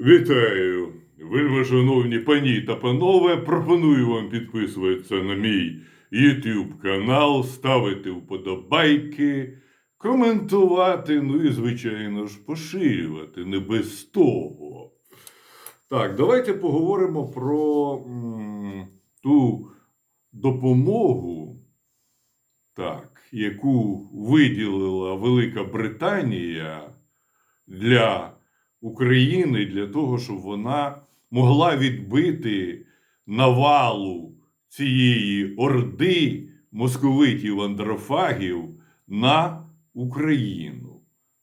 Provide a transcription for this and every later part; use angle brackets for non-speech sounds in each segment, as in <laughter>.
Вітаю, вельмишановні пані та панове. Пропоную вам підписуватися на мій YouTube канал, ставити вподобайки, коментувати, ну і, звичайно ж, поширювати не без того. Так, давайте поговоримо про м, ту допомогу, так, яку виділила Велика Британія для України для того, щоб вона могла відбити навалу цієї орди московитів андрофагів на Україну.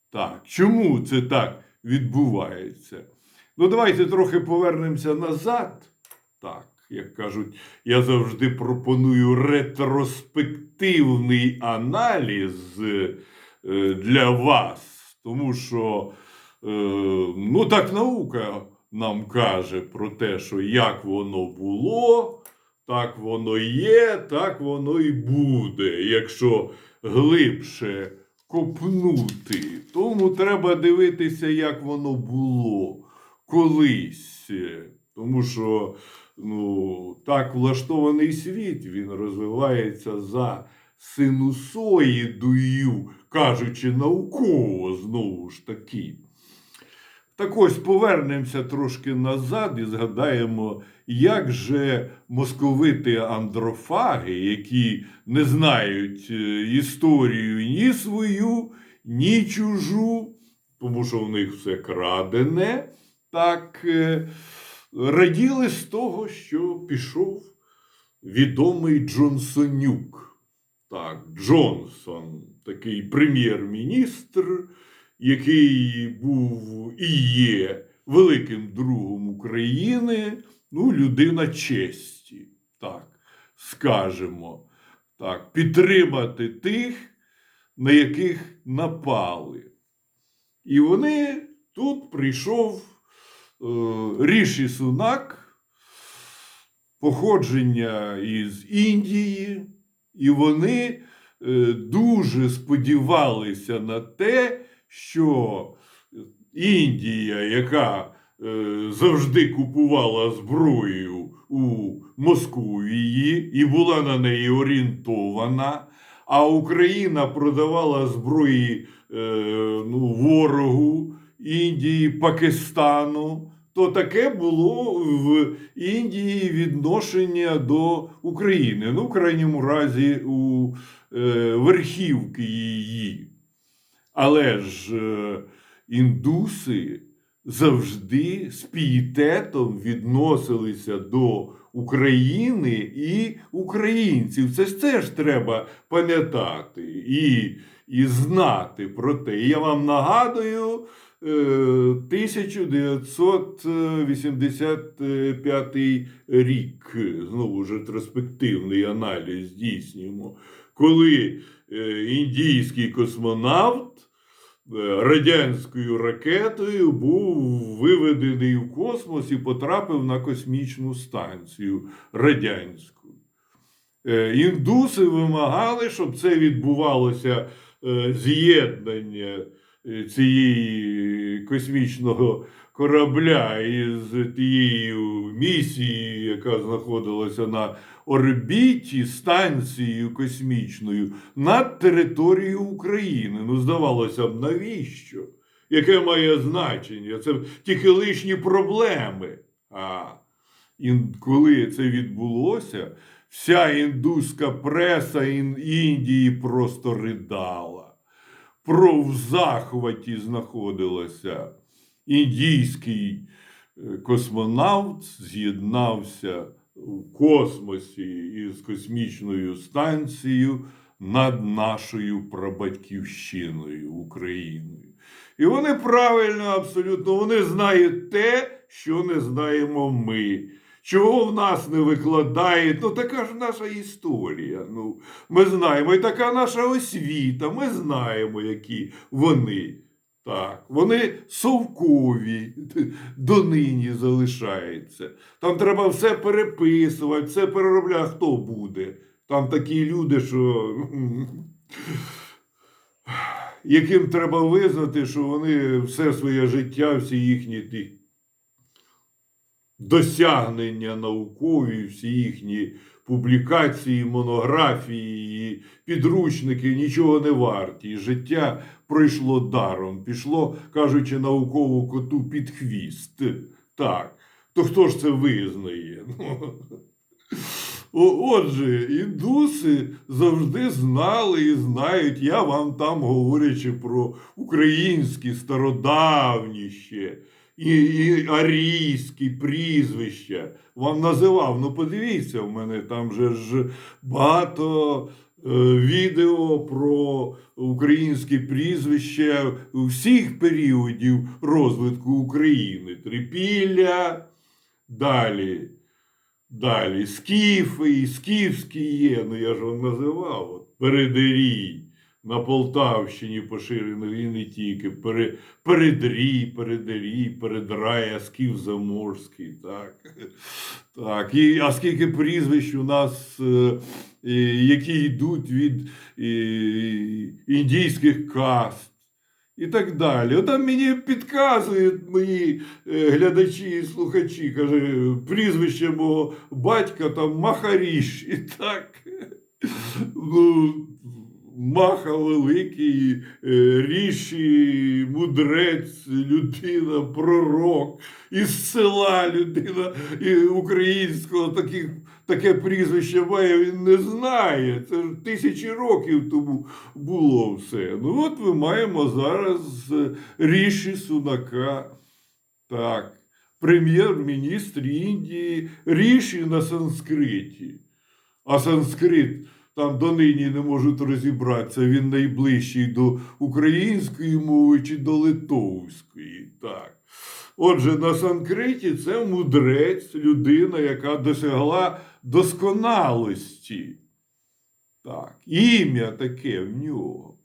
Так, чому це так відбувається? Ну, давайте трохи повернемося назад. Так, як кажуть, я завжди пропоную ретроспективний аналіз е, для вас, тому що ну, так наука нам каже про те, що як воно було, так воно є, так воно і буде. Якщо глибше копнути, тому треба дивитися, як воно було колись. Тому що ну, так влаштований світ, він розвивається за синусоїдою, кажучи науково знову ж таки. Так ось повернемося трошки назад і згадаємо, як же московити андрофаги, які не знають е, історію ні свою, ні чужу, тому що в них все крадене, так е, раділи з того, що пішов відомий Джонсонюк. Так, Джонсон, такий прем'єр-міністр який був і є великим другом України, ну, людина честі, так, скажемо, так, підтримати тих, на яких напали. І вони тут прийшов е, Ріші Сунак, походження із Індії, і вони е, дуже сподівалися на те, що Індія, яка е, завжди купувала зброю у Московії і була на неї орієнтована, а Україна продавала зброї е, ну, ворогу Індії, Пакистану. То таке було в Індії відношення до України. Ну, в крайньому разі, у е, верхівки її. Але ж е, індуси завжди з пієтетом відносилися до України і українців. Це ж теж треба пам'ятати і, і знати про те. Я вам нагадую. е, 1985 рік, знову ж ретроспективний аналіз здійснюємо, коли е, індійський космонавт е, радянською ракетою був виведений в космос і потрапив на космічну станцію радянську. Е, Індуси вимагали, щоб це відбувалося е, з'єднання е, цієї космічного корабля із тією місією, яка знаходилася на орбіті станцією космічною над територією України. Ну, здавалося б, навіщо? Яке має значення? Це тільки лишні проблеми. А ін- коли це відбулося, вся індуська преса Індії просто ридала. Про в захваті знаходилася індійський е, космонавт, з'єднався в космосі із космічною станцією над нашою прабатьківщиною Україною. І вони правильно абсолютно вони знають те, що не знаємо ми. Чого в нас не викладають? Ну, така ж наша історія. Ну, ми знаємо, і така наша освіта. Ми знаємо, які вони. Так, вони совкові, донині залишаються. Там треба все переписувати, все переробляти. Хто буде? Там такі люди, що яким треба визнати, що вони все своє життя, всі їхні ті досягнення наукові, всі їхні публікації, монографії, підручники нічого не варті. Життя пройшло даром, пішло, кажучи, наукову коту під хвіст. Так. То хто ж це визнає? <laughs> Ну, Отже, індуси завжди знали і знають, я вам там говорячи про українські стародавні ще і, і арійські прізвища вам називав. Ну, подивіться, в мене там же ж багато е, відео про українські прізвища всіх періодів розвитку України. Трипілля, далі. Далі скіфи, скіфські є, ну я ж вам називав. От, Передирій на Полтавщині поширено і не тільки. Пере, передрій, передирій, передрая, скіф заморський. Так. Так. І, а скільки прізвищ у нас, е, які йдуть від індійських каст. І так далі. Отам мені підказують мої е, глядачі і слухачі, каже, прізвище мого батька там Махаріш. І так. Ну, Маха великий, е, ріші, мудрець, людина, пророк, із села людина українського таких, таке прізвище має, він не знає. Це ж тисячі років тому було все. Ну от ми маємо зараз е, ріші Сунака. Так, прем'єр-міністр Індії Ріші на санскриті. А санскрит там донині не можуть розібратися, він найближчий до української мови чи до литовської. Так. Отже, на санкриті це мудрець, людина, яка досягла досконалості. Так, ім'я таке в нього.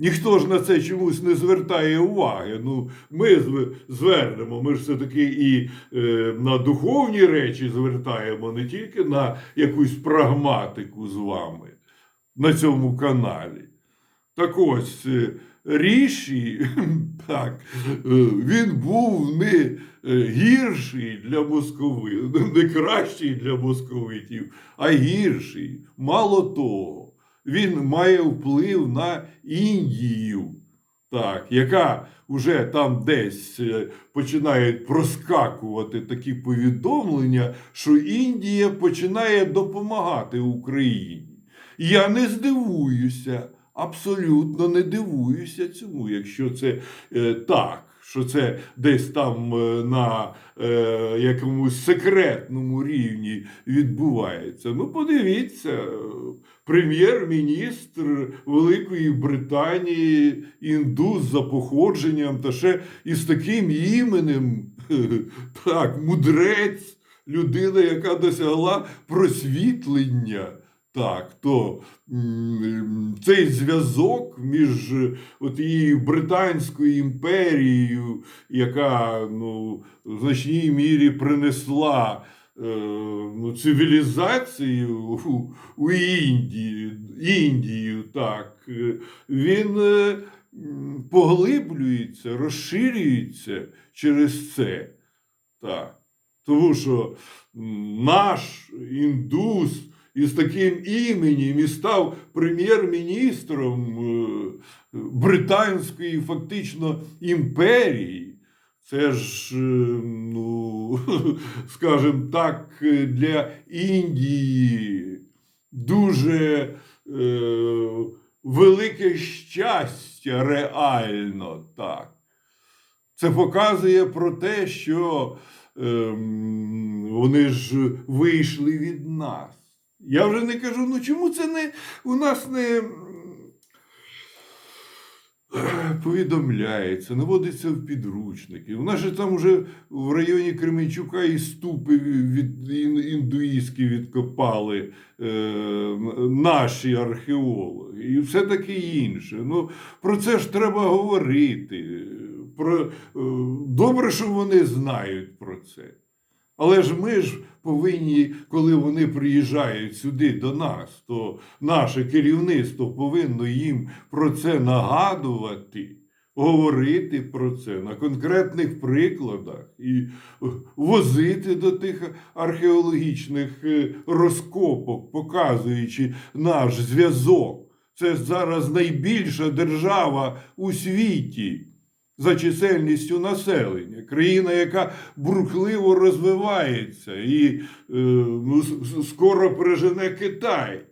Ніхто ж на це чомусь не звертає уваги. Ну, ми звернемо, ми ж все-таки і е, на духовні речі звертаємо, не тільки на якусь прагматику з вами на цьому каналі. Так ось, е, Ріші, <laughs> так, е, він був не е, гірший для московитів, не кращий для московитів, а гірший. Мало того, він має вплив на Індію, так, яка вже там десь е, починають проскакувати такі повідомлення, що Індія починає допомагати Україні. Я не здивуюся, абсолютно не дивуюся цьому, якщо це е, так, що це десь там е, на е, якомусь секретному рівні відбувається. Ну, подивіться, прем'єр-міністр Великої Британії, індус за походженням, та ще із таким іменем, <laughs> так, мудрець, людина, яка досягла просвітлення. Так, то цей зв'язок між е, тією Британською імперією, яка ну, в значній мірі принесла е, ну, цивілізацію у, у Індії, Індію, так, він е, поглиблюється, розширюється через це. Так. Тому що наш індус із таким іменем і став прем'єр-міністром е, британської фактично імперії. Це ж, е, ну, <laughs> скажімо так, е, для Індії дуже е, велике щастя реально так. Це показує про те, що ем, вони ж вийшли від нас. Я вже не кажу, ну чому це не у нас не повідомляється, наводиться в підручники. У нас же там вже в районі Кременчука і ступи від індуїстські відкопали е, наші археологи, і все таке інше. Ну, про це ж треба говорити. Про, е, добре, що вони знають про це. Але ж ми ж повинні, коли вони приїжджають сюди до нас, то наше керівництво повинно їм про це нагадувати. говорити про це на конкретних прикладах і возити до тих археологічних е, розкопок, показуючи наш зв'язок. Це зараз найбільша держава у світі за чисельністю населення, країна, яка бурхливо розвивається і е, ну, скоро пережене Китай.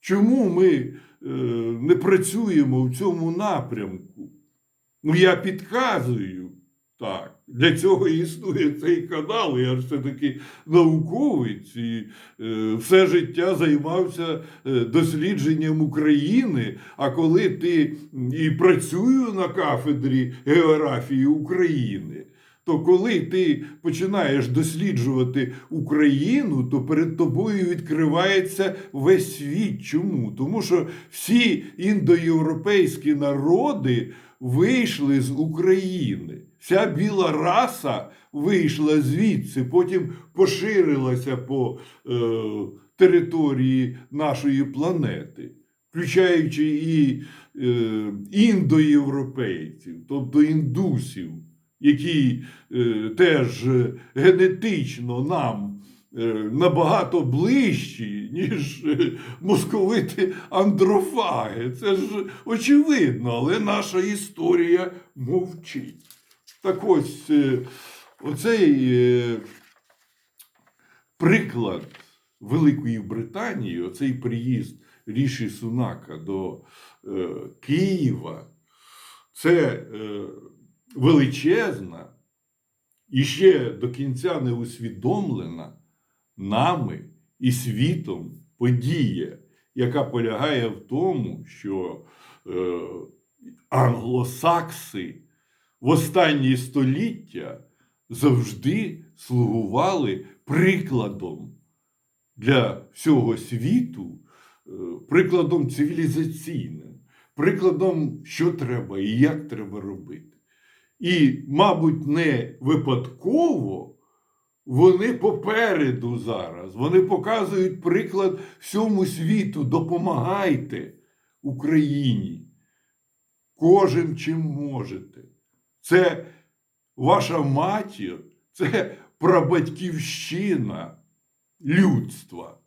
Чому ми е, не працюємо в цьому напрямку? Ну, я підказую. Так, для цього існує цей канал. Я ж все-таки науковець і е, все життя займався е, дослідженням України. А коли ти і працюю на кафедрі географії України, то коли ти починаєш досліджувати Україну, то перед тобою відкривається весь світ. Чому? Тому що всі індоєвропейські народи вийшли з України. Вся біла раса вийшла звідси, потім поширилася по е, території нашої планети, включаючи і е, індоєвропейців, тобто індусів, які е, теж генетично нам е, набагато ближчі, ніж е, московити андрофаги. Це ж очевидно, але наша історія мовчить. Так ось е, оцей е, приклад Великої Британії, оцей приїзд Ріші Сунака до е, Києва, це величезна і ще до кінця не усвідомлена нами і світом подія, яка полягає в тому, що англосакси в останні століття завжди слугували прикладом для всього світу, е, прикладом цивілізаційним, прикладом, що треба і як треба робити. І, мабуть, не випадково вони попереду зараз. Вони показують приклад всьому світу. Допомагайте Україні. Кожен чим можете. Це ваша матір, це прабатьківщина людства.